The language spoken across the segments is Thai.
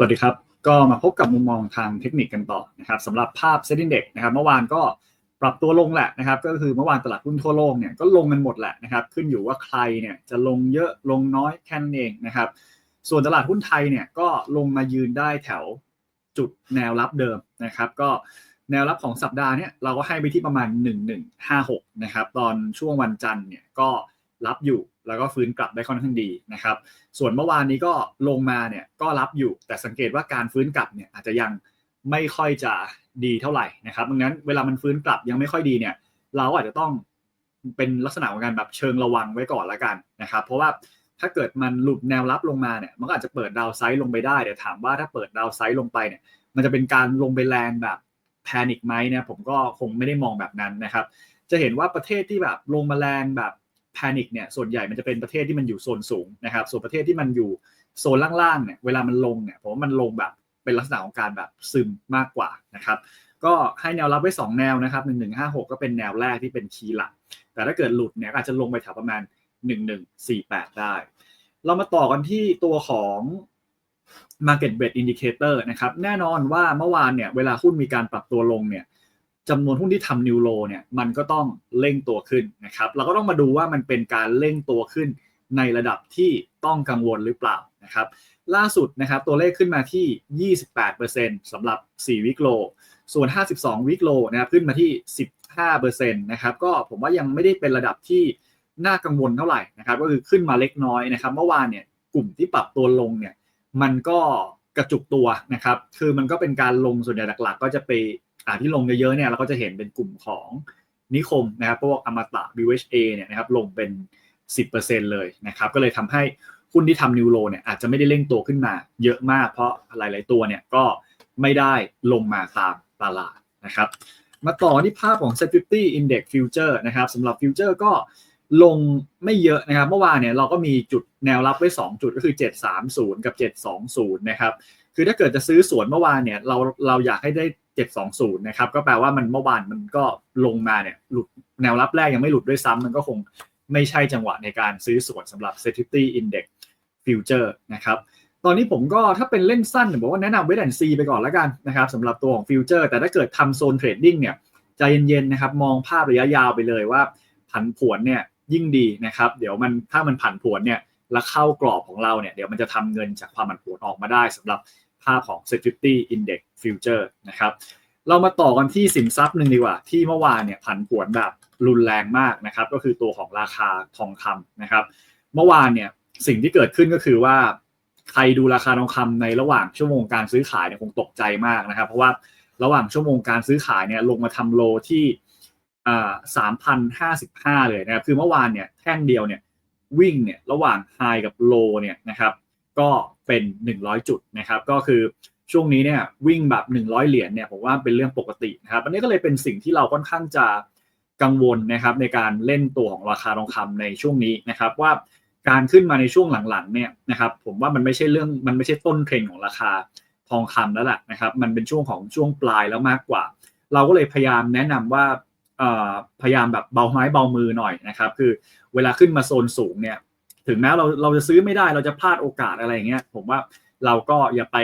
สวัสดีครับ ก็มาพบกับมุมมองทางเทคนิคกันต่อนะครับสำหรับภาพเซ็นดิ้งเด็กนะครับเมื่อวานก็ปรับตัวลงแหละนะครับ ก็คือเมื่อวานตลาดหุ้นทั่วโลกเนี่ยก็ลงกันหมดแหละนะครับ ขึ้นอยู่ว่าใครเนี่ยจะลงเยอะลงน้อยแค่นั้นเองนะครับ ส่วนตลาดหุ้นไทยเนี่ยก็ลงมายืนได้แถวจุดแนวรับเดิมนะครับ ก็แนวรับของสัปดาห์เนี่ยเราก็ให้ไปที่ประมาณ 1156นะครับตอนช่วงวันจันทร์เนี่ยก็รับอยู่ แล้วก็ฟื้นกลับได้ค่อนข้างดีนะครับ ส่วนเมื่อวานนี้ก็ลงมาเนี่ยก็รับอยู่ แต่สังเกตว่าการฟื้นกลับเนี่ยอาจจะยังไม่ค่อยจะดีเท่าไหร่นะครับดังนั้นเวลามันฟื้นกลับยังไม่ค่อยดีเนี่ย เราอาจจะต้องเป็นลักษณะของการแบบเชิงระวังไว้ก่อนละกันนะครับ เพราะว่าถ้าเกิดมันหลุดแนวรับลงมาเนี่ย มันก็อาจจะเปิดดาวไซด์ลงไปได้แต่ถามว่าถ้าเปิดดาวไซด์ลงไปเนี่ย มันจะเป็นการลงไปแรงแบบแพนิคไหมเนี่ยผมก็คงไม่ได้มองแบบนั้นนะครับ จะเห็นว่าประเทศที่แบบลงมาแรงแบบ พนิคเนี่ยส่วนใหญ่มันจะเป็นประเทศที่มันอยู่โซนสูงนะครับ ส่วนประเทศที่มันอยู่โซนล่างๆเนี่ยเวลามันลงเนี่ยผมว่ามันลงแบบเป็นลักษณะของการแบบซึมมากกว่านะครับก็ให้แนวรับไว้ 2 แนวนะครับ1156 ก็เป็นแนวแรกที่เป็นคีย์หลัก แต่ถ้าเกิดหลุดเนี่ยอาจจะลงไปแถวประมาณ 1148 ได้ เรามาต่อกันที่ตัวของ Market b e t Indicator นะครับแน่นอนว่าเมื่อวานเนี่ยเวลาหุ้นมีการปรับตัวลงเนี่ย จำนวนหุ้นที่ทำนิวโลเนี่ยมันก็ต้องเร่งตัวขึ้นนะครับเราก็ต้องมาดูว่ามันเป็นการเร่งตัวขึ้นในระดับที่ต้องกังวลหรือเปล่านะครับล่าสุดนะครับตัวเลขขึ้นมาที่ 28%สำหรับ 4 วิกโล ส่วน 52 วิกโลนะครับขึ้นมาที่ 15%นะครับก็ผมว่ายังไม่ได้เป็นระดับที่น่ากังวลเท่าไหร่นะครับก็คือขึ้นมาเล็กน้อยนะครับเมื่อวานเนี่ยกลุ่มที่ปรับตัวลงเนี่ยมันก็กระจุกตัวนะครับคือมันก็เป็นการลงส่วนใหญ่หลักๆ ก็จะไป ที่ลงเยอะๆเนี่ยเราก็จะเห็นเป็นกลุ่มของนิคมนะครับพวกอมตะ BHA เนี่ยนะครับลงเป็น 10%เลยนะครับก็เลยทำให้หุ้นที่ทำนิวโรเนี่ยอาจจะไม่ได้เร่งตัวขึ้นมาเยอะมาก เพราะหลายๆตัวเนี่ยก็ไม่ได้ลงมาตามตลาดนะครับมาต่อที่ภาพของ s e c u r i t y Index Future นะครับสำหรับ Future ก็ลงไม่เยอะนะครับ เมื่อวานเนี่ยเราก็มีจุดแนวรับไว้ 2 จุดก็คือ 730 กับ 720 นะครับ คือถ้าเกิดจะซื้อสวนเมื่อวานเนี่ยเราเราอยากให้ได้ 720 นะครับ ก็แปลว่ามันเมื่อวานมันก็ลงมาเนี่ยหลุดแนวรับแรกยังไม่หลุดด้วยซ้ำมันก็คงไม่ใช่จังหวะในการซื้อส่วนสำหรับ Security Index Future นะครับตอนนี้ผมก็ถ้าเป็นเล่นสั้นผมบอกว่าแนะนำเวทแอนซีไปก่อนแล้วกันนะครับสำหรับตัวของฟิวเจอร์ แต่ถ้าเกิดทำโซนเทรดดิ้งเนี่ยใจเย็นๆนะครับมองภาพระยะยาวไปเลยว่าผันผวนเนี่ยยิ่งดีนะครับ เดี๋ยวมันถ้ามันผันผวนเนี่ยแล้วเข้ากรอบของเราเนี่ยเดี๋ยวมันจะทำเงินจากความผันผวนออกมาได้สำหรับาพของ Security Index Future นะครับ เรามาต่อกันที่สินทรัพย์หนึ่งดีกว่า ที่เมื่อวานเนี่ยผันผวนแบบรุนแรงมากนะครับ ก็คือตัวของราคาทองคำนะครับ เมื่อวานเนี่ยสิ่งที่เกิดขึ้นก็คือว่าใครดูราคาทองคำในระหว่างชั่วโมงการซื้อขายเนี่ยคงตกใจมากนะครับ เพราะว่าระหว่างชั่วโมงการซื้อขายเนี่ยลงมาทำโลที่สามพันห้าสิบห้าเลยนะครับ คือเมื่อวานเนี่ยแท่งเดียวเนี่ยวิ่งเนี่ยระหว่างไฮกับโลเนี่ยนะครับ ก็ เป็น 100 จุดนะครับก็คือช่วงนี้เนี่ยวิ่งแบบ 100 เหรียญเนี่ยผมว่าเป็นเรื่องปกตินะครับอันนี้ก็เลยเป็นสิ่งที่เราค่อนข้างจะกังวลนะครับในการเล่นตัวของราคาทองคำในช่วงนี้นะครับว่าการขึ้นมาในช่วงหลังๆเนี่ยนะครับผมว่ามันไม่ใช่เรื่องมันไม่ใช่ต้นเทรนของราคาทองคำแล้วแหละนะครับมันเป็นช่วงของช่วงปลายแล้วมากกว่า เราก็เลยพยายามแนะนำว่าพยายามแบบเบาไม้เบามือหน่อยนะครับคือเวลาขึ้นมาโซนสูงเนี่ย ถึงแม้เราเราจะซื้อไม่ได้เราจะพลาดโอกาสอะไรอย่างเงี้ยผมว่าเราก็อย่าไป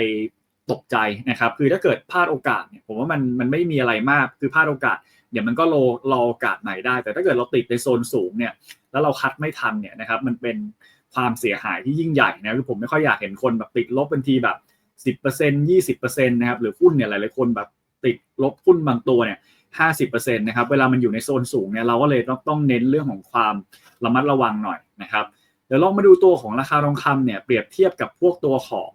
ตกใจนะครับ คือถ้าเกิดพลาดโอกาสเนี่ยผมว่ามันมันไม่มีอะไรมากคือพลาดโอกาสเดี๋ยวมันก็รอรอโอกาสไหนได้ แต่ถ้าเกิดเราติดในโซนสูงเนี่ยแล้วเราคัดไม่ทันเนี่ยนะครับมันเป็นความเสียหายที่ยิ่งใหญ่นะคือผมไม่ค่อยอยากเห็นคนแบบติดลบเป็นทีแบบสิบเปอร์เซ็นยี่สิบเปอร์เซ็นต์นะครับหรือหุ้นเนี่ยหลายๆคนแบบติดลบหุ้นบางตัวเนี่ยห้าสิบเปอร์เซ็นต์นะครับเวลามันอยู่ในโซนสูงเนี่ยเราก็เลยต้องต้องเน้นเรื่องของความระมัดระวังหน่อยนะครับ เดี๋ยวลองมาดูตัวของราคาทองคำเนี่ยเปรียบเทียบกับพวกตัวของ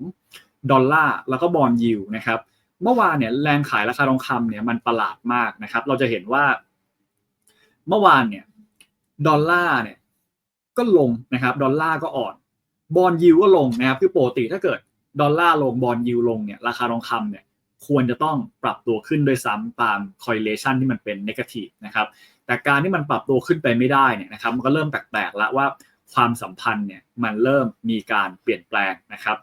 ดอลลาร์แล้วก็บอลยิวนะครับเมื่อวานเนี่ยแรงขายราคาทองคำเนี่ยมันประหลาดมากนะครับ เราจะเห็นว่า เมื่อวานเนี่ยดอลลาร์เนี่ยก็ลงนะครับดอลลาร์ก็อ่อนบอลยิวก็ลงนะครับคือปกติถ้าเกิดดอลลาร์ลงบอลยิวลงเนี่ยราคาทองคำเนี่ยควรจะต้องปรับตัวขึ้นด้วยซ้ำตาม correlation ที่มันเป็น negative นะครับแต่การที่มันปรับตัวขึ้นไปไม่ได้เนี่ยนะครับมันก็เริ่มแปลกๆแล้วว่า ความสัมพันธ์เนี่ยมันเริ่มมีการเปลี่ยนแปลงนะครับ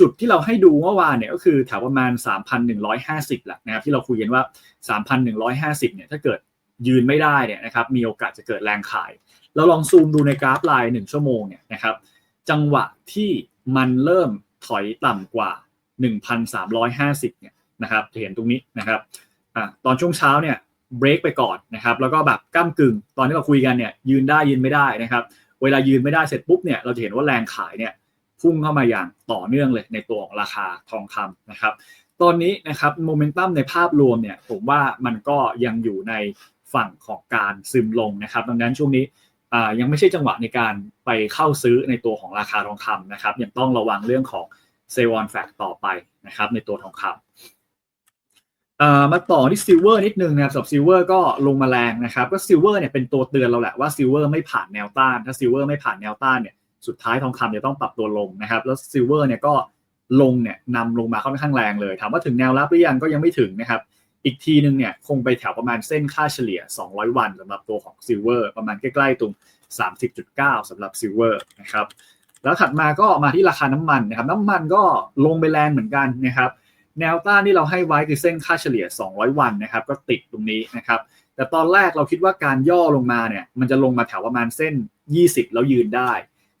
จุดที่เราให้ดูเมื่อวานเนี่ยก็คือแถวประมาณ 3,150แหละนะครับที่เราคุยกันว่า 3,150เนี่ยถ้าเกิดยืนไม่ได้เนี่ยนะครับมีโอกาสจะเกิดแรงขาย เราลองซูมดูในกราฟไลน์1ชั่วโมงเนี่ยนะครับจังหวะที่มันเริ่มถอยต่ำกว่า 1,350เนี่ยนะครับจะเห็นตรงนี้นะครับอ่าตอนช่วงเช้าเนี่ยเบรกไปก่อนนะครับแล้วก็แบบก้ากึ่งตอนที่เราคุยกันเนี่ยยืนได้ยืนไม่ได้นะครับ เวลายืนไม่ได้เสร็จปุ๊บเนี่ยเราจะเห็นว่าแรงขายเนี่ยพุ่งเข้ามาอย่างต่อเนื่องเลยในตัวของราคาทองคำนะครับ ตอนนี้นะครับโมเมนตัมในภาพรวมเนี่ยผมว่ามันก็ยังอยู่ในฝั่งของการซึมลงนะครับ ดังนั้นช่วงนี้ยังไม่ใช่จังหวะในการไปเข้าซื้อในตัวของราคาทองคำนะครับยังต้องระวังเรื่องของเซวอนแฟกต่อไปนะครับในตัวทองคำ มาต่อที่ซิลเวอร์นิดนึงนะครับสำหรับซิลเวอร์ก็ลงมาแรงนะครับ ก็ซิลเวอร์เนี่ยเป็นตัวเตือนเราแหละว่าซิลเวอร์ไม่ผ่านแนวต้าน ถ้าซิลเวอร์ไม่ผ่านแนวต้านเนี่ยสุดท้ายทองคำจะต้องปรับตัวลงนะครับ แล้วซิลเวอร์เนี่ยก็ลงเนี่ยนำลงมาค่อนข้างแรงเลยถามว่าถึงแนวรับหรือยังก็ยังไม่ถึงนะครับ อีกทีนึงเนี่ยคงไปแถวประมาณเส้นค่าเฉลี่ย 200 วันสำหรับตัวของซิลเวอร์ประมาณใกล้ๆตรง 30.9สำหรับซิลเวอร์นะครับแล้วถัดมาก็มาที่ราคาน้ำมันนะครับน้ำมันก็ลงไปแรงเหมือนกันนะครับ แนวต้านที่เราให้ไว้คือเส้นค่าเฉลี่ย 200 วันนะครับ ก็ติดตรงนี้นะครับ แต่ตอนแรกเราคิดว่าการย่อลงมาเนี่ย มันจะลงมาแถวประมาณเส้น 20 แล้วยืนได้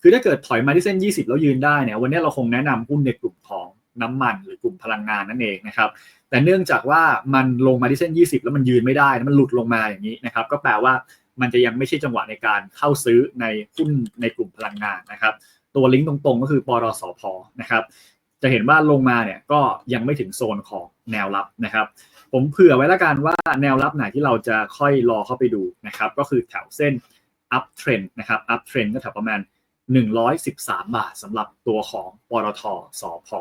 คือถ้าเกิดถอยมาที่เส้น 20 แล้วยืนได้เนี่ย วันนี้เราคงแนะนำหุ้นในกลุ่มของน้ำมันหรือกลุ่มพลังงานนั่นเองนะครับ แต่เนื่องจากว่ามันลงมาที่เส้น 20 แล้วมันยืนไม่ได้ มันหลุดลงมาอย่างนี้นะครับ ก็แปลว่ามันจะยังไม่ใช่จังหวะในการเข้าซื้อในหุ้นในกลุ่มพลังงานนะครับ ตัวลิงก์ตรงๆ ก็คือปรสพนะครับ จะเห็นว่าลงมาเนี่ยก็ยังไม่ถึงโซนของแนวรับนะครับ ผมเผื่อไว้แล้วกันว่าแนวรับไหนที่เราจะค่อยรอเข้าไปดูนะครับ ก็คือแถวเส้น up trend นะครับ up trend ก็แถวประมาณ 113 บาทสำหรับตัวของปตทสอพอ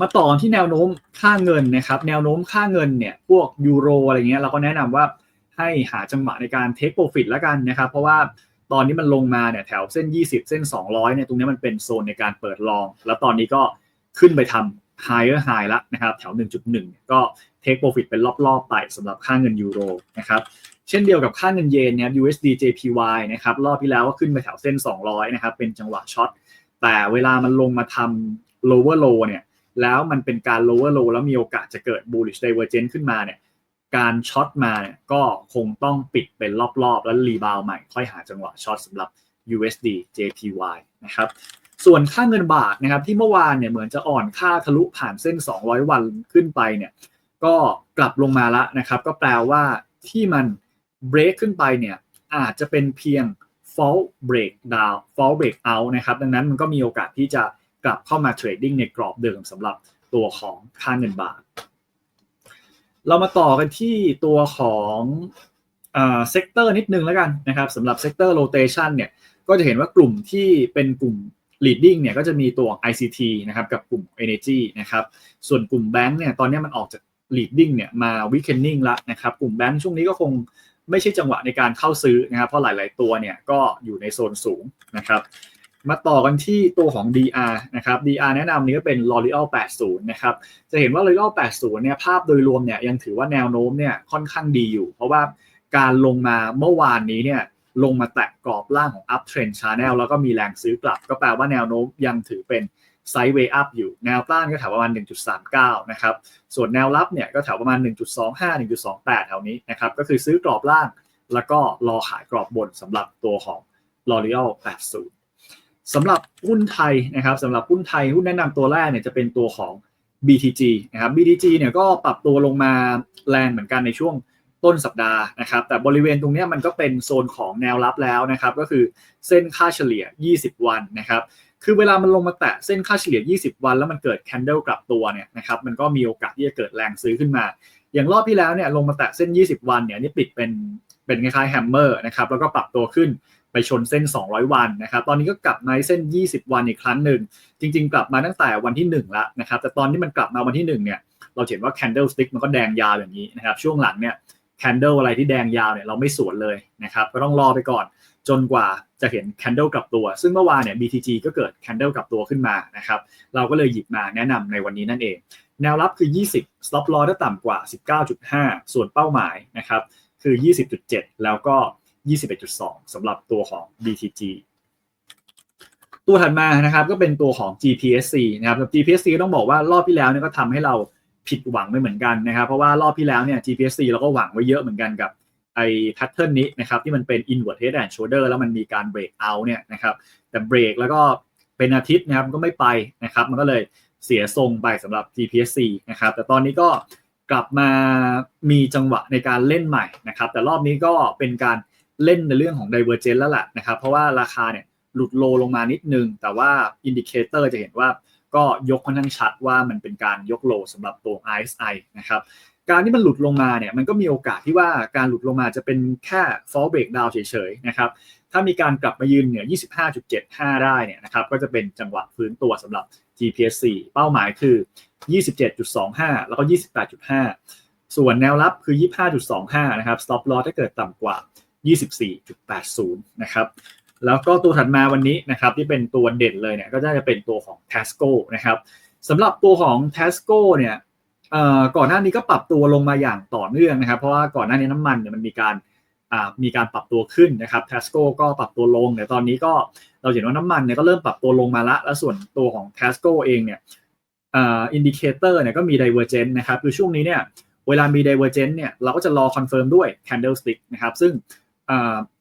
มาต่อที่แนวโน้มค่าเงินนะครับ แนวโน้มค่าเงินเนี่ยพวกยูโรอะไรเงี้ยเราก็แนะนำว่าให้หาจังหวะในการเทคโปรฟิตแล้วกันนะครับ เพราะว่า ตอนนี้มันลงมาเนี่ยแถวเส้น 20 เส้น 200เนี่ยตรงนี้มันเป็นโซนในการเปิดลอง แล้วตอนนี้ก็ขึ้นไปทำ higher high แล้วนะครับแถว 1.1 ก็เทคโปรฟิตเป็นรอบ ๆ ไปสำหรับค่าเงินยูโรนะครับเช่นเดียวกับค่าเงินเยนเนี่ย USD JPY นะครับรอบที่แล้วก็ขึ้นไปแถวเส้น 200นะครับเป็นจังหวะช็อตแต่เวลามันลงมาทำ lower low เนี่ยแล้วมันเป็นการ lower low แล้วมีโอกาสจะเกิด bullish divergence ขึ้นมาเนี่ย การช็อตมาเนี่ยก็คงต้องปิดเป็นรอบๆ แล้วรีบาวใหม่ค่อยหาจังหวะช็อตสำหรับ USD JPY นะครับส่วนค่าเงินบาทนะครับที่เมื่อวานเนี่ยเหมือนจะอ่อนค่าทะลุผ่านเส้น 200 วันขึ้นไปเนี่ยก็กลับลงมาแล้วนะครับก็แปลว่าที่มันเบรกขึ้นไปเนี่ยอาจจะเป็นเพียง fall break down fall break out นะครับดังนั้นมันก็มีโอกาสที่จะกลับเข้ามาเทรดดิ้งในกรอบเดิมสำหรับตัวของค่าเงินบาท เรามาต่อกันที่ตัวของเซกเตอร์นิดนึงแล้วกันนะครับสำหรับเซกเตอร์โรเตชันเนี่ยก็จะเห็นว่ากลุ่มที่เป็นกลุ่ม leading เนี่ยก็จะมีตัว ICT นะครับกับกลุ่ม Energy นะครับส่วนกลุ่มแบงค์เนี่ยตอนนี้มันออกจาก leading เนี่ยมา weakening ละนะครับกลุ่มแบงค์ช่วงนี้ก็คงไม่ใช่จังหวะในการเข้าซื้อนะครับเพราะหลาย ๆ ตัวเนี่ยก็อยู่ในโซนสูงนะครับ มาต่อกันที่ตัวของ DR นะครับ DR แนะนำนี้ก็เป็น L'Oreal 80 นะครับ จะเห็นว่า L'Oreal 80 เนี่ยภาพโดยรวมเนี่ยยังถือว่าแนวโน้มเนี่ยค่อนข้างดีอยู่ เพราะว่าการลงมาเมื่อวานนี้เนี่ยลงมาแตะกรอบล่างของ up trend channel แล้วก็มีแรงซื้อกลับ ก็แปลว่าแนวโน้มยังถือเป็นไซด์เวย์อัพอยู่ แนวต้านก็แถวประมาณ 1.39 นะครับ ส่วนแนวรับเนี่ยก็แถวประมาณ 1.25 1.28 แถวนี้นะครับ ก็คือซื้อกรอบล่าง แล้วก็รอขายกรอบบนสำหรับตัวของ L'Oreal 80 สำหรับหุ้นไทยนะครับสำหรับหุ้นไทยหุ้นแนะนำตัวแรกเนี่ยจะเป็นตัวของ BTG นะครับ BTG เนี่ยก็ปรับตัวลงมาแรงเหมือนกันในช่วงต้นสัปดาห์นะครับ แต่บริเวณตรงนี้มันก็เป็นโซนของแนวรับแล้วนะครับ ก็คือเส้นค่าเฉลี่ย 20 วันนะครับ คือเวลามันลงมาแตะเส้นค่าเฉลี่ย 20 วัน แล้วมันเกิดแคนเดลกลับตัวเนี่ยนะครับ มันก็มีโอกาสที่จะเกิดแรงซื้อขึ้นมา อย่างรอบที่แล้วเนี่ยลงมาแตะเส้น 20 วันเนี่ยนี่ปิดเป็นเป็นคล้ายๆแฮมเมอร์นะครับ แล้วก็ปรับตัวขึ้น ไปชนเส้น 200 วันนะครับ ตอนนี้ก็กลับมาเส้น 20 วันอีกครั้งหนึ่ง จริง ๆ กลับมาตั้งแต่วันที่ 1 แล้วนะครับ แต่ตอนที่มันกลับมาวันที่ 1 เนี่ย เราเห็นว่า candle stick มันก็แดงยาวอย่างนี้นะครับ ช่วงหลังเนี่ย candle อะไรที่แดงยาวเนี่ยเราไม่สวนเลยนะครับ ก็ต้องรอไปก่อน จนกว่าจะเห็น candle กลับตัว ซึ่งเมื่อวานเนี่ย BTG ก็เกิด candle กลับตัวขึ้นมานะครับ เราก็เลยหยิบมาแนะนำในวันนี้นั่นเอง แนวรับคือ 20 stop loss ถ้าต่ำกว่า 19.5 ส่วนเป้าหมายนะครับคือ 20.7 แล้วก็ 21.2สำหรับตัวของ BTG ตัวถัดมานะครับก็เป็นตัวของ GPSC นะครับ GPSC ต้องบอกว่ารอบที่แล้วเนี่ยก็ทำให้เราผิดหวังไม่เหมือนกันนะครับ เพราะว่ารอบที่แล้วเนี่ย GPSC เราก็หวังไว้เยอะเหมือนกันกับไอ้แพทเทิร์นนี้นะครับที่มันเป็น inward head and shoulder แล้วมันมีการ break out เนี่ยนะครับแต่เบรกแล้วก็เป็นอาทิตย์นะครับก็ไม่ไปนะครับ มันก็เลยเสียทรงไปสำหรับ GPSC นะครับแต่ตอนนี้ก็กลับมามีจังหวะในการเล่นใหม่นะครับ แต่รอบนี้ก็เป็นการ เล่นในเรื่องของ Divergence แล้วแหละนะครับ เพราะว่าราคาเนี่ยหลุดโลลงมานิดนึง แต่ว่าอินดิเคเตอร์จะเห็นว่าก็ยกค่อนข้างชัดว่ามันเป็นการยกโลสำหรับตัว RSI นะครับการที่มันหลุดลงมาเนี่ยมันก็มีโอกาสที่ว่าการหลุดลงมาจะเป็นแค่ fall break down เฉยๆนะครับถ้ามีการกลับมายืนเหนือ 25.75 ได้เนี่ยนะครับก็จะเป็นจังหวะฟื้นตัวสำหรับ GPSC เป้าหมายคือ 27.25 แล้วก็ 28.5 ส่วนแนวรับคือ 25.25 นะครับ stop loss ถ้าเกิดต่ำกว่า 24.80 นะครับ แล้วก็ตัวถัดมาวันนี้นะครับที่เป็นตัวเด่นเลยเนี่ยก็จะเป็นตัวของ Tasco นะครับสำหรับตัวของ Tasco เนี่ยก่อนหน้านี้ก็ปรับตัวลงมาอย่างต่อเนื่องนะครับ เพราะว่าก่อนหน้านี้น้ำมันเนี่ยมันมีการมีการปรับตัวขึ้นนะครับ Tasco ก็ปรับตัวลงแต่ตอนนี้ก็เราเห็นว่าน้ำมันเนี่ยก็เริ่มปรับตัวลงมาละ แล้วส่วนตัวของ Tasco เองเนี่ยอินดิเคเตอร์เนี่ยก็มี divergence นะครับ คือช่วงนี้เนี่ยเวลามี divergence เนี่ยเราก็จะรอคอนเฟิร์มด้วย candlestick นะครับ ซึ่ง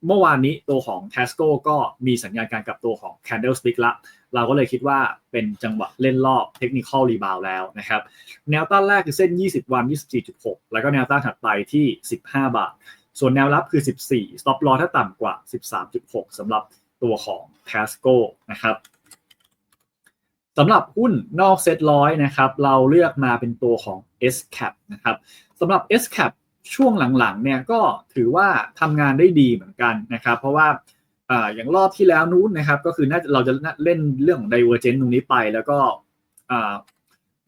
เมื่อวานนี้ตัวของ Tasco ก็มีสัญญาณการกลับตัวของ candlestick ละ เราก็เลยคิดว่าเป็นจังหวะเล่นรอบเทคนิคอลรีบาวแล้วนะครับ แนวต้านแรกคือเส้น 20 วัน 24.6 แล้วก็แนวต้านถัดไปที่ 15 บาท ส่วนแนวรับคือ 14 stop loss ถ้าต่ำกว่า 13.6สำหรับตัวของ Tasco นะครับสำหรับหุ้นนอกเซ็ตร้อยนะครับ เราเลือกมาเป็นตัวของ SCAP นะครับสำหรับ SCAP ช่วงหลังๆเนี่ยก็ถือว่าทำงานได้ดีเหมือนกันนะครับ เพราะว่าอย่างรอบที่แล้วนู้นนะครับ ก็คือน่าเราจะเล่นเรื่องของ divergence ตรงนี้ไป แล้วก็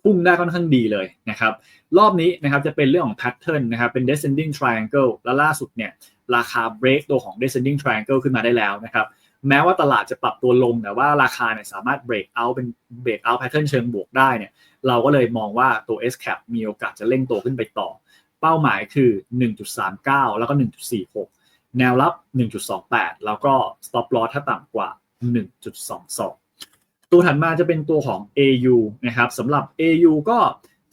พุ่งได้ค่อนข้างดีเลยนะครับ รอบนี้นะครับจะเป็นเรื่องของ pattern นะครับเป็น descending triangle และล่าสุดเนี่ยราคา break ตัวของ descending triangle ขึ้นมาได้แล้วนะครับ แม้ว่าตลาดจะปรับตัวลงแต่ว่าราคาเนี่ยสามารถ break out เป็น break out pattern เชิงบวกได้เนี่ยเราก็เลยมองว่าตัว S cap มีโอกาสจะเล่งตัวขึ้นไปต่อ เป้าหมายคือ 1.39 แล้วก็ 1.46 แนวรับ 1.28 แล้วก็ stop loss ถ้าต่ำกว่า 1.22 ตัวถัดมาจะเป็นตัวของ AU นะครับสำหรับ AU ก็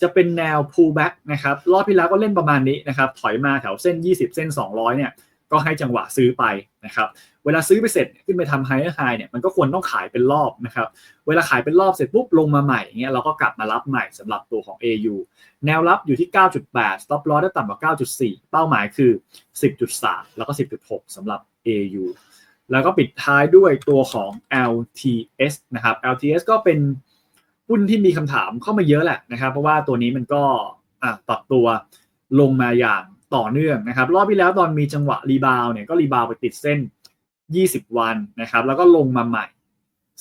จะเป็นแนว pullback นะครับ รอบที่แล้วก็เล่นประมาณนี้นะครับ ถอยมาแถวเส้น 20 เส้น 200 เนี่ย ก็ให้จังหวะซื้อไปนะครับเวลาซื้อไปเสร็จขึ้นไปทำ higher high เนี่ยมันก็ควรต้องขายเป็นรอบนะครับเวลาขายเป็นรอบเสร็จปุ๊บลงมาใหม่เงี้ยเราก็กลับมารับใหม่สำหรับตัวของ AU แนวรับอยู่ที่ 9.8 stop loss ได้ต่ำกว่า 9.4 เป้าหมายคือ 10.3 แล้วก็ 10.6สำหรับ AU แล้วก็ปิดท้ายด้วยตัวของ LTS นะครับ LTS ก็เป็นหุ้นที่มีคำถามเข้ามาเยอะแหละนะครับ เพราะว่าตัวนี้มันก็ปรับตัวลงมาอย่าง ต่อเนื่องนะครับ รอบที่แล้วตอนมีจังหวะรีบาวเนี่ยก็รีบาวไปติดเส้น 20 วันนะครับ แล้วก็ลงมาใหม่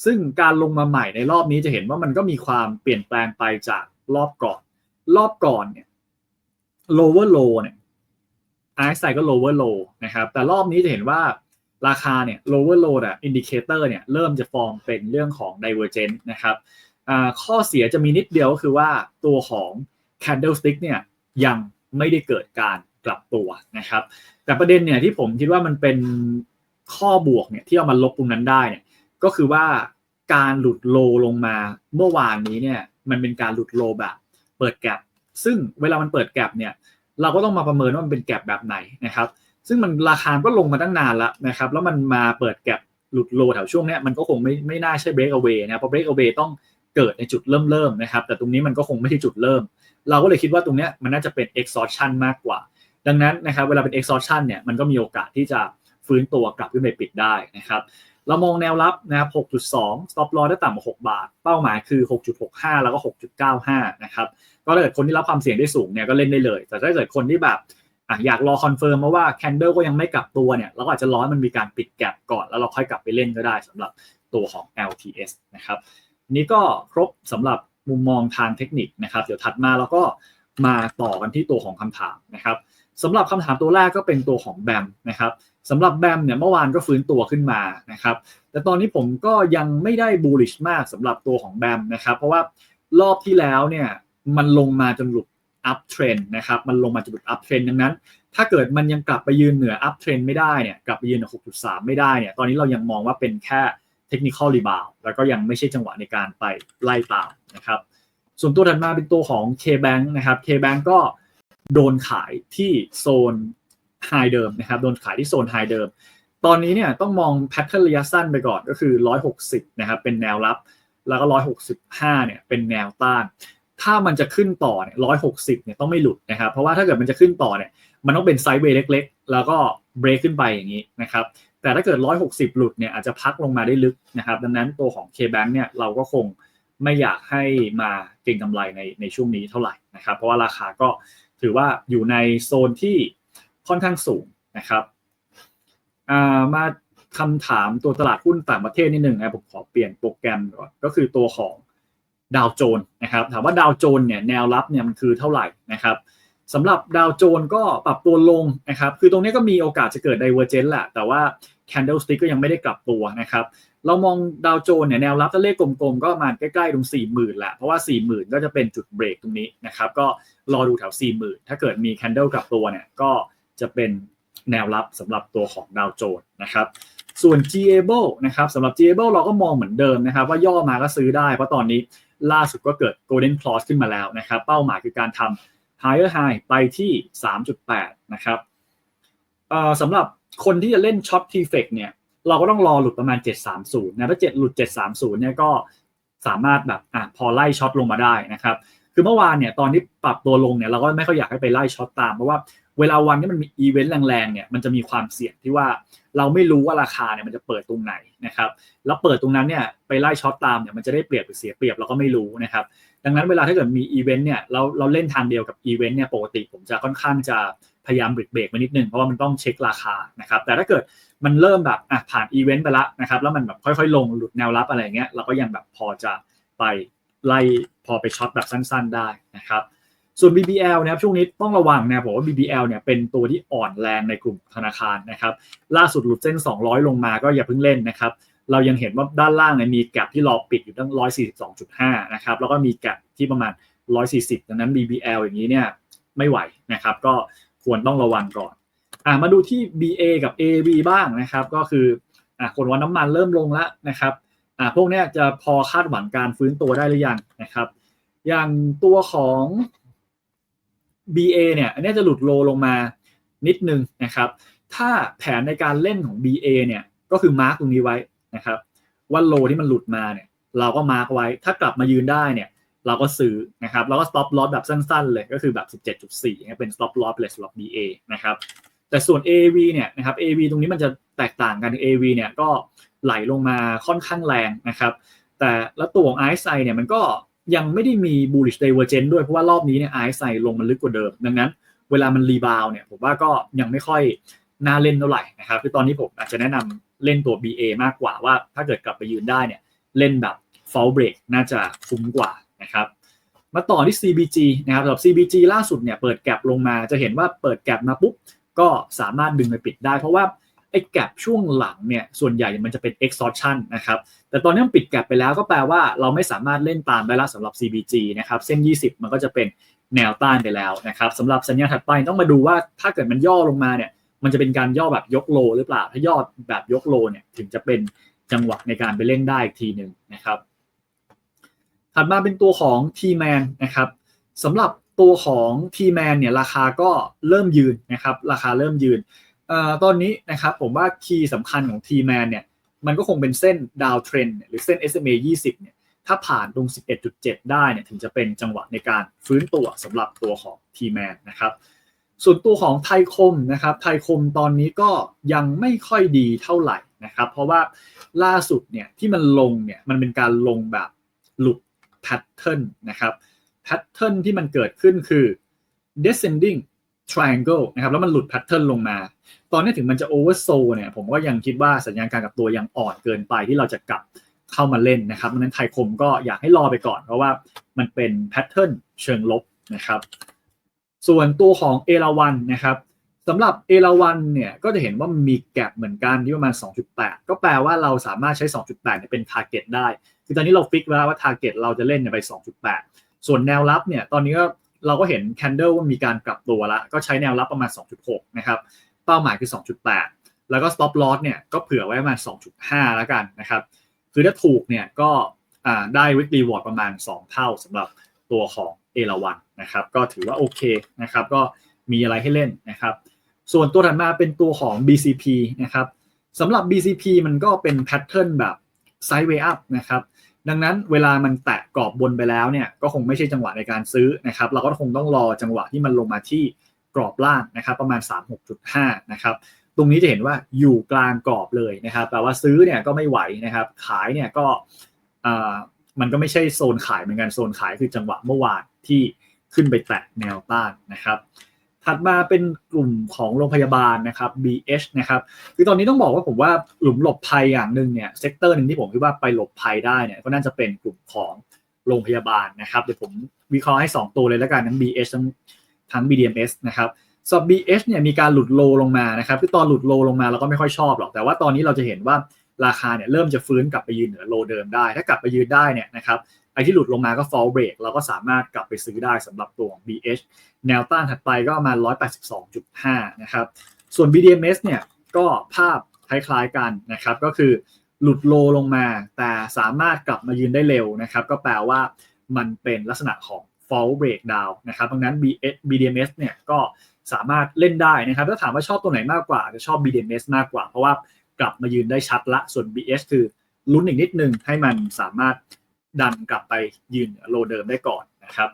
ซึ่งการลงมาใหม่ในรอบนี้จะเห็นว่ามันก็มีความเปลี่ยนแปลงไปจากรอบก่อน รอบก่อนเนี่ย lower low เนี่ย RSI ก็ lower low นะครับ แต่รอบนี้จะเห็นว่าราคาเนี่ย lower low อะ indicator เนี่ยเริ่มจะฟอร์มเป็นเรื่องของ divergence นะครับข้อเสียจะมีนิดเดียวก็คือว่าตัวของ candlestick เนี่ยยังไม่ได้เกิดการ กลับตัวนะครับ แต่ประเด็นเนี่ยที่ผมคิดว่ามันเป็นข้อบวกเนี่ยที่เอามาลบตรงนั้นได้เนี่ยก็คือว่าการหลุดโลลงมาเมื่อวานนี้เนี่ยมันเป็นการหลุดโลแบบเปิดแกลบซึ่งเวลามันเปิดแกลบเนี่ยเราก็ต้องมาประเมินว่ามันเป็นแกลบแบบไหนนะครับ ซึ่งมันราคาก็ลงมาตั้งนานแล้วนะครับแล้วมันมาเปิดแกลบหลุดโลแถวช่วงนี้มันก็คงไม่ไม่น่าใช่ break away นะเพราะ break away ต้องเกิดในจุดเริ่มเริ่มนะครับ แต่ตรงนี้มันก็คงไม่ใช่จุดเริ่ม เราก็เลยคิดว่าตรงเนี้ยมันน่าจะเป็น exhaustion มากกว่า ดังนั้นนะครับเวลาเป็น exhaustion เนี่ยมันก็มีโอกาสที่จะฟื้นตัวกลับขึ้นไปปิดได้นะครับเรามองแนวรับนะครับ 6.2 stop loss ได้ต่ำกว่า 6 บาท เป้าหมายคือ 6.65 แล้วก็ 6.95 นะครับ ก็ถ้าเกิดคนที่รับความเสี่ยงได้สูงเนี่ยก็เล่นได้เลย แต่ถ้าเกิดคนที่แบบออยากรอคอนเฟิร์มมาว่าแคนเดลก็ยังไม่กลับตัวเนี่ยเราก็อาจจะรอให้มันมีการปิดแกลบก่อน แล้วเราค่อยกลับไปเล่นก็ได้สำหรับตัวของ LTS นะครับ นี้ก็ครบสำหรับมุมมองทางเทคนิคนะครับ เดี๋ยวถัดมาเราก็มาต่อกันที่ตัวของคำถามนะครับ สำหรับคำถามตัวแรกก็เป็นตัวของแบมนะครับสำหรับแบมเนี่ยเมื่อวานก็ฟื้นตัวขึ้นมานะครับ แต่ตอนนี้ผมก็ยังไม่ได้บูลลิชมากสำหรับตัวของแบมนะครับ เพราะว่ารอบที่แล้วเนี่ยมันลงมาจนหลุดอัพเทรนนะครับ มันลงมาจนหลุดอัพเทรนดังนั้น ถ้าเกิดมันยังกลับไปยืนเหนืออัพเทรนไม่ได้เนี่ยกลับไปยืนเหนือ6.3 ไม่ได้เนี่ยตอนนี้เรายังมองว่าเป็นแค่เทคนิคอลรีบาวแล้วก็ยังไม่ใช่จังหวะในการไปไล่ตามนะครับ ส่วนตัวถัดมาเป็นตัวของ K-Bank นะครับ K-Bank ก็ โดนขายที่โซนไฮเดิมนะครับโดนขายที่โซนไฮเดิม ตอนนี้เนี่ยต้องมองแพทเทิร์นระยะสั้นไปก่อนก็คือ 160 นะครับ เป็นแนวรับ แล้วก็ร้อยหกสิบห้าเนี่ยเป็นแนวต้าน ถ้ามันจะขึ้นต่อเนี่ยร้อยหกสิบเนี่ยต้องไม่หลุดนะครับ เพราะว่าถ้าเกิดมันจะขึ้นต่อเนี่ยมันต้องเป็นไซด์เวย์เล็ก ๆ แล้วก็เบรกขึ้นไปอย่างนี้นะครับ แต่ถ้าเกิด 160 หลุดเนี่ยอาจจะพักลงมาได้ลึกนะครับ ดังนั้นตัวของ K-Bank เนี่ยเราก็คงไม่อยากให้มาเก็งกำไรในในช่วงนี้เท่าไหร่นะครับ เพราะว่าราคาก็ ถือว่าอยู่ในโซนที่ค่อนข้างสูงนะครับมาคำถามตัวตลาดหุ้นต่างประเทศนิดหนึ่งนะผมขอเปลี่ยนโปรแกรมก่อนก็คือตัวของดาวโจนนะครับ ถามว่าดาวโจนเนี่ยแนวรับเนี่ยมันคือเท่าไหร่นะครับสำหรับดาวโจนก็ปรับตัวลงนะครับ คือตรงนี้ก็มีโอกาสจะเกิดไดเวอร์เจนแหละ แต่ว่า Candlestick ก็ยังไม่ได้กลับตัวนะครับ เรามองดาวโจนเนี่ยแนวรับถ้าเลขกลมๆ ก็มาใกล้ๆ ตรง 4 0,000แหละเพราะว่า 4 0,000 ก็จะเป็นจุดเบรกตรงนี้นะครับ ก็รอดูแถว 4 0,000 ถ้าเกิดมี Candle กลับตัวเนี่ยก็จะเป็นแนวรับสำหรับตัวของดาวโจนนะครับ ส่วน g a b l e นะครับสำหรับ g a b l e เราก็มองเหมือนเดิมนะครับ ว่าย่อมาก็ซื้อได้ เพราะตอนนี้ล่าสุดก็เกิด golden cross ขึ้นมาแล้วนะครับ เป้าหมายคือการทำ higher high ไปที่ 3.8 นะครับสำหรับคนที่จะเล่นช็อตทีเฟกเนี่ย เราก็ต้องรอหลุดประมาณ 730นะถ้า7หลุด 730เนี่ยก็สามารถแบบอะพอไล่ช็อตลงมาได้นะครับ คือเมื่อวานเนี่ยตอนที่ปรับตัวลงเนี่ยเราก็ไม่ค่อยอยากให้ไปไล่ช็อตตามเพราะว่าเวลาวันที่มันมีอีเวนต์แรงๆเนี่ยมันจะมีความเสี่ยงที่ว่าเราไม่รู้ว่าราคาเนี่ยมันจะเปิดตรงไหนนะครับแล้วเปิดตรงนั้นเนี่ยไปไล่ช็อตตามเนี่ยมันจะได้เปรียบหรือเสียเปรียบเราก็ไม่รู้นะครับดังนั้นเวลาถ้าเกิดมีอีเวนต์เนี่ยเราเราเล่นทางเดียวกับอีเวนต์เนี่ยปกติผมจะค่อนข้างจะ พยายามเบรกเบรกมานิดนึงเพราะว่ามันต้องเช็คราคานะครับแต่ถ้าเกิดมันเริ่มแบบอะผ่านอีเวนต์ไปแล้วนะครับแล้วมันแบบค่อยๆ ลงหลุดแนวรับอะไรเงี้ยเราก็ยังแบบพอจะไปไล่พอไปช็อตแบบสั้นๆได้นะครับส่วน BBL นะครับช่วงนี้ต้องระวังนะผมว่า BBL เนี่ยเป็นตัวที่อ่อนแรงในกลุ่มธนาคารนะครับล่าสุดหลุดเส้น 200 ลงมาก็อย่าเพิ่งเล่นนะครับเรายังเห็นว่าด้านล่างเนี่ยมีแกลบที่รอปิดอยู่ตั้ง 142.5 นะครับแล้วก็มีแกลบที่ประมาณ 140 ดังนั้น BBL อย่างนี้เนี่ยไม่ไหวนะครับก็ ควรต้องระวังก่อนอ่ามาดูที่ BA กับ AV บ้างนะครับ ก็คืออ่าคนว่าน้ำมันเริ่มลงแล้วนะครับอ่าพวกนี้จะพอคาดหวังการฟื้นตัวได้หรือยังนะครับ อย่างตัวของ BA เนี่ยอันนี้จะหลุดโลลงมานิดนึงนะครับ ถ้าแผนในการเล่นของ BA เนี่ยก็คือมาร์กตรงนี้ไว้นะครับว่าโลที่มันหลุดมาเนี่ยเราก็มาร์กไว้ ถ้ากลับมายืนได้เนี่ย เราก็ซื้อนะครับแล้วก็ stop loss แบบสั้นๆเลยก็คือแบบ 17.4เป็น stop loss เลยสำหรับ BA นะครับแต่ส่วน AV เนี่ยนะครับ AV ตรงนี้มันจะแตกต่างกัน AV เนี่ยก็ไหลลงมาค่อนข้างแรงนะครับ แต่แล้วตัวของ RSI เนี่ยมันก็ยังไม่ได้มี bullish divergence ด้วยเพราะว่ารอบนี้เนี่ย RSI ลงมันลึกกว่าเดิม ดังนั้น เวลามันรีบาวเนี่ยผมว่าก็ยังไม่ค่อยน่าเล่นเท่าไหร่นะครับคือตอนนี้ผมอาจจะแนะนำเล่นตัว BA มากกว่าว่าถ้าเกิดกลับไปยืนได้เนี่ยเล่นแบบ fall break น่าจะคุ้มกว่า นะครับมาต่อที่ CBG นะครับสำหรับ CBG ล่าสุดเนี่ยเปิดแกลบลงมาจะเห็นว่าเปิดแกลบมาปุ๊บก็สามารถดึงไปปิดได้ เพราะว่าไอ้แกลบช่วงหลังเนี่ยส่วนใหญ่มันจะเป็น exhaustion นะครับแต่ตอนนี้มันปิดแกลบไปแล้วก็แปลว่าเราไม่สามารถเล่นตามได้แล้วสำหรับ CBG นะครับเส้น 20 มันก็จะเป็นแนวต้านไปแล้วนะครับสำหรับสัญญาถัดไปต้องมาดูว่าถ้าเกิดมันย่อลงมาเนี่ยมันจะเป็นการย่อแบบยกโลหรือเปล่า ถ้าย่อแบบยกโลเนี่ยถึงจะเป็นจังหวะในการไปเล่นได้อีกทีหนึ่งนะครับ ถัดมาเป็นตัวของ T-Man นะครับสำหรับตัวของ T-Man เนี่ยราคาก็เริ่มยืนนะครับราคาเริ่มยืนอตอนนี้นะครับผมว่าคีย์สำคัญของ T-Man เนี่ยมันก็คงเป็นเส้นดาวเทรนหรือเส้น SMA 20เนี่ยถ้าผ่านตรง 11.7 ได้เนี่ยถึงจะเป็นจังหวะในการฟื้นตัวสำหรับตัวของ T-Man นะครับส่วนตัวของไทยคมนะครับไทยคมตอนนี้ก็ยังไม่ค่อยดีเท่าไหร่นะครับ เพราะว่าล่าสุดเนี่ยที่มันลงเนี่ยมันเป็นการลงแบบหลุด พทเทิร์นนะครับแพทเทิร์นที่มันเกิดขึ้นคือ descending triangle นะครับแล้วมันหลุดแพทเทิร์นลงมา ตอนนี้ถึงมันจะ oversold เนี่ยผมก็ยังคิดว่าสัญญาณการกับตัวยังอ่อนเกินไปที่เราจะกลับเข้ามาเล่นนะครับดังนั้นไทยคมก็อยากให้รอไปก่อน เพราะว่ามันเป็นแพทเทิร์นเชิงลบนะครับ ส่วนตัวของเอราวันนะครับ สำหรับเอราวันเนี่ยก็จะเห็นว่ามีแกลบเหมือนกันที่ประมาณ 2.8 ก็แปลว่าเราสามารถใช้ 2.8เนี่ยเป็น target ได้ คือตอนนี้เราฟิกไว้แล้วว่า target เราจะเล่นไป 2.8 ส่วนแนวรับเนี่ยตอนนี้ก็เราก็เห็น candle ว่ามีการกลับตัวแล้ว ก็ใช้แนวรับประมาณ 2.6 นะครับ เป้าหมายคือ 2.8 แล้วก็ stop loss เนี่ยก็เผื่อไว้ประมาณ 2.5 แล้วกันนะครับ คือถ้าถูกเนี่ยก็ได้ weekly reward ประมาณ 2 เท่าสำหรับตัวของเอราวันนะครับ ก็ถือว่าโอเคนะครับ ก็มีอะไรให้เล่นนะครับ ส่วนตัวถัดมาเป็นตัวของ BCP นะครับสำหรับ BCP มันก็เป็นแพทเทิร์นแบบ sideway up นะครับดังนั้นเวลามันแตะกรอบบนไปแล้วเนี่ยก็คงไม่ใช่จังหวะในการซื้อนะครับเราก็คงต้องรอจังหวะที่มันลงมาที่กรอบล่างนะครับประมาณ 36.5นะครับตรงนี้จะเห็นว่าอยู่กลางกรอบเลยนะครับแปลว่าซื้อเนี่ยก็ไม่ไหวนะครับขายเนี่ยก็มันก็ไม่ใช่โซนขายเหมือนกันโซนขายคือจังหวะเมื่อวานที่ขึ้นไปแตะแนวต้านนะครับ ถัดมาเป็นกลุ่มของโรงพยาบาลนะครับ BH นะครับคือตอนนี้ต้องบอกว่าผมว่าหลุมหลบภัยอย่างหนึ่งเนี่ยเซกเตอร์หนึ่งที่ผมคิดว่าไปหลบภัยได้เนี่ยก็น่าจะเป็นกลุ่มของโรงพยาบาลนะครับเดี๋ยวผมวิเคราะห์ให้ 2 ตัวเลยแล้วกันทั้ง BH ทั้งทั้ง BDMs นะครับสำหรับ BH เนี่ยมีการหลุดโลลงมานะครับคือตอนหลุดโลลงมาเราก็ไม่ค่อยชอบหรอกแต่ว่าตอนนี้เราจะเห็นว่าราคาเนี่ยเริ่มจะฟื้นกลับไปยืนเหนือโลเดิมได้ ถ้ากลับไปยืนได้เนี่ยนะครับ อ้ที่หลุดลงมาก็ fall break เราก็สามารถกลับไปซื้อได้สำหรับตัวของ BH แนวต้านถัดไปก็ประมาณ 182.5 นะครับ ส่วน BDMs เนี่ยก็ภาพคล้ายๆกันนะครับ ก็คือหลุดโลลงมา แต่สามารถกลับมายืนได้เร็วนะครับ ก็แปลว่ามันเป็นลักษณะของ fall breakdown นะครับดังนั้น BS BDMs เนี่ยก็สามารถเล่นได้นะครับ ถ้าถามว่าชอบตัวไหนมากกว่า จะชอบ BDMs มากกว่า เพราะว่ากลับมายืนได้ชัดละ ส่วน BS คือลุ้นอีกนิดนึงให้มันสามารถ ดันกลับไปยืนโลเดิมได้ก่อนนะครับ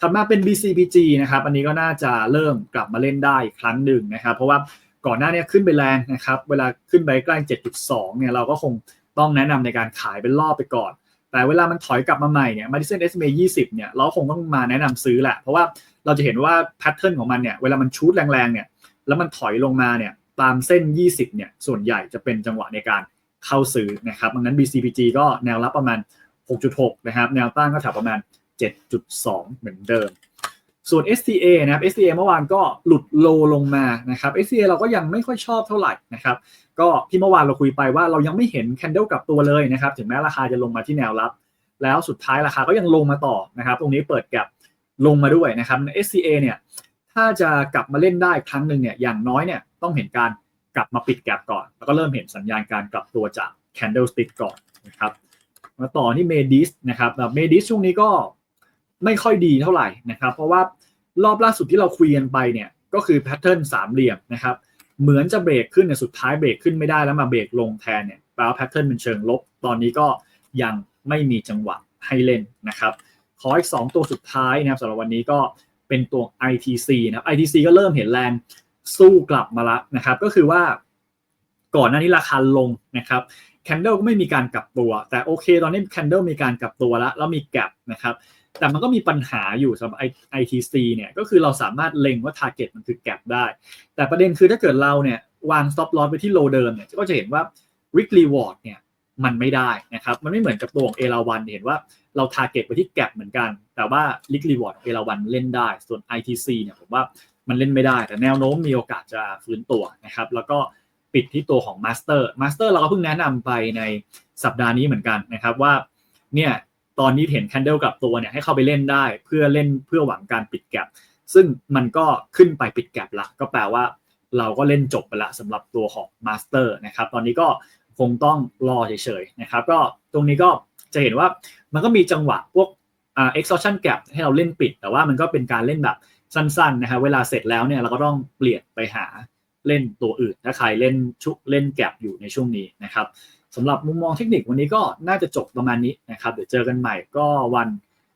ถัดมาเป็น BCPG นะครับอันนี้ก็น่าจะเริ่มกลับมาเล่นได้อีกครั้งหนึ่งนะครับ เพราะว่าก่อนหน้านี้ขึ้นไปแรงนะครับ เวลาขึ้นไปใกล้ 7.2 เนี่ยเราก็คงต้องแนะนำในการขายเป็นรอบไปก่อน แต่เวลามันถอยกลับมาใหม่เนี่ยมาดิเซน SMA 20 เนี่ย เราคงต้องมาแนะนำซื้อแหละ เพราะว่าเราจะเห็นว่าแพทเทิร์นของมันเนี่ย เวลามันชูดแรงๆ เนี่ย แล้วมันถอยลงมาเนี่ย ตามเส้น 20 เนี่ย ส่วนใหญ่จะเป็นจังหวะในการเข้าซื้อนะครับ ดังนั้น BCPG ก็แนวรับประมาณ 6.6 นะครับ แนวต้านก็แถวประมาณ 7.2 เหมือนเดิม ส่วน STA นะครับ STA เมื่อวานก็หลุดโลลงมานะครับ STA เราก็ยังไม่ค่อยชอบเท่าไหร่นะครับ ก็ที่เมื่อวานเราคุยไปว่าเรายังไม่เห็นแคนเดลกลับตัวเลยนะครับ ถึงแม้ราคาจะลงมาที่แนวรับ แล้วสุดท้ายราคาก็ยังลงมาต่อนะครับ ตรงนี้เปิดแกลบลงมาด้วยนะครับ SCA เนี่ย ถ้าจะกลับมาเล่นได้ครั้งหนึ่งเนี่ย อย่างน้อยเนี่ยต้องเห็นการกลับมาปิดแกลบก่อน แล้วก็เริ่มเห็นสัญญาณการกลับตัวจาก candlestick ก่อนนะครับ มาต่อที่เมดิสนะครับเมดิสช่วงนี้ก็ไม่ค่อยดีเท่าไหร่นะครับ เพราะว่ารอบล่าสุดที่เราคุยกันไปเนี่ยก็คือแพทเทิร์นสามเหลี่ยมนะครับ เหมือนจะเบรกขึ้นเนี่ยสุดท้ายเบรกขึ้นไม่ได้แล้วมาเบรกลงแทนเนี่ยแปลว่าแพทเทิร์นเป็นเชิงลบ ตอนนี้ก็ยังไม่มีจังหวะให้เล่นนะครับขออีก 2 ตัวสุดท้ายนะครับสำหรับวันนี้ก็เป็นตัว ITC นะครับ ITC ก็เริ่มเห็นแรงสู้กลับมาล้วนะครับ ก็คือว่าก่อนหน้านี้ราคาลงนะครับ นเดลก็ไม่มีการกลับตัว แต่โอเค ตอนนี้แคนเดลมีการกลับตัวแล้วแล้วมีแกลบนะครับแต่มันก็มีปัญหาอยู่สำหรับ ITC เนี่ยก็คือเราสามารถเล็งว่า Target มันคือแกลบได้ แต่ประเด็นคือถ้าเกิดเราเนี่ยวาง stop loss ไปที่ low เดิมเนี่ยก็จะเห็นว่า weekly reward เนี่ยมันไม่ได้นะครับมันไม่เหมือนกับตัวของเอราวันเห็นว่าเรา target ไปที่แกลบเหมือนกัน แต่ว่า weekly reward เอราวันเล่นได้ ส่วน ITC เนี่ยผมว่ามันเล่นไม่ได้ แต่แนวโน้มมีโอกาสจะฟื้นตัวนะครับแล้วก็ ปิดที่ตัวของ Master Master เราก็เพิ่งแนะนำไปในสัปดาห์นี้เหมือนกันนะครับว่าเนี่ยตอนนี้เห็น candle กลับตัวเนี่ยให้เข้าไปเล่นได้เพื่อเล่นเพื่อหวังการปิดแกลบซึ่งมันก็ขึ้นไปปิดแกลบละก็แปลว่าเราก็เล่นจบไปละสำหรับตัวของ Master นะครับตอนนี้ก็คงต้องรอเฉยๆนะครับก็ตรงนี้ก็จะเห็นว่ามันก็มีจังหวะพวกอ่า exhaustion gap ให้เราเล่นปิด แต่ว่ามันก็เป็นการเล่นแบบสั้นๆนะครับเวลาเสร็จแล้วเนี่ยเราก็ต้องเปลี่ยนไปหา เล่นตัวอื่น ถ้าใครเล่นชุเล่นแกลบอยู่ในช่วงนี้นะครับสำหรับมุมมองเทคนิควันนี้ก็น่าจะจบประมาณนี้นะครับเดี๋ยวเจอกันใหม่ก็วัน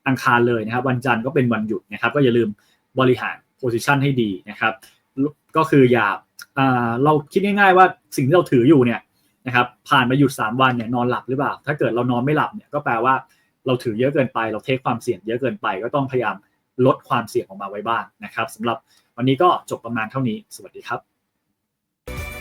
อังคารเลยนะครับ วันจันทร์ก็เป็นวันหยุดนะครับ ก็อย่าลืมบริหารโพซิชันให้ดีนะครับ ก็คืออย่าเราคิดง่ายๆว่าสิ่งที่เราถืออยู่เนี่ยนะครับผ่านมาหยุด 3 วันเนี่ยนอนหลับหรือเปล่า ถ้าเกิดเรานอนไม่หลับเนี่ยก็แปลว่าเราถือเยอะเกินไป เราเทคความเสี่ยงเยอะเกินไป ก็ต้องพยายามลดความเสี่ยงออกมาไว้บ้างนะครับสำหรับวันนี้ก็จบประมาณเท่านี้ สวัสดีครับ